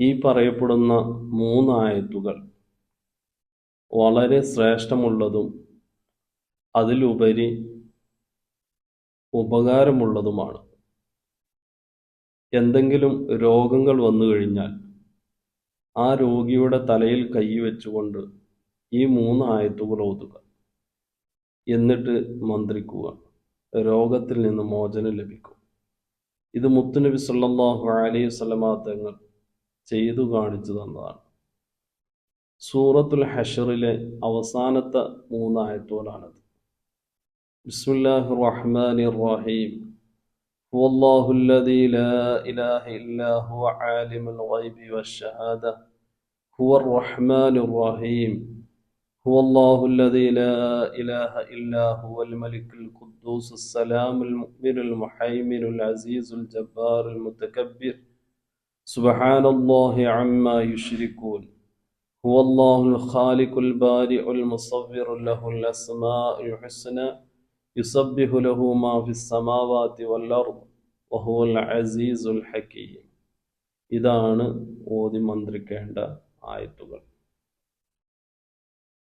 ഈ പറയപ്പെടുന്ന മൂന്ന് ആയത്തുകൾ വളരെ ശ്രേഷ്ഠമുള്ളതും അതിലുപരി ഉപകാരമുള്ളതുമാണ്. എന്തെങ്കിലും രോഗങ്ങൾ വന്നു കഴിഞ്ഞാൽ ആ രോഗിയുടെ തലയിൽ കൈ വെച്ചുകൊണ്ട് ഈ മൂന്ന് ആയത്തുകൾ ഓതുക. എന്നിട്ട് മന്ത്രിക്കുക. രോഗത്തിൽ നിന്ന് മോചനം ലഭിക്കും. ഇത് മുത്തുനബി സല്ലല്ലാഹു അലൈഹി വസല്ലമ തങ്ങൾ ചെയ്തു കാണിച്ചു തന്നതാണ് സൂറത്തുൽ ഹഷറിലെ അവസാനത്തെ മൂന്ന് ആയത്തുകളാണത് ബിസ്മില്ലാഹിർ റഹ്മാനിർ റഹീം هو الله الذي لا إله إلا هو عالم الغيب والشهادة هو الرحمن الرحيم هو الله الذي لا إله إلا هو الملك القدوس السلام المؤمن المحيمن العزيز الجبار المتكبر سبحان الله عما يشركون هو الله الخالق البارئ المصور له الأسماء الحسنى يسبح له ما في السماوات والأرض وهو العزيز الحكيم ഇതാണ് ഓതി മന്ത്രിക്കേണ്ട ആയത്തുകൾ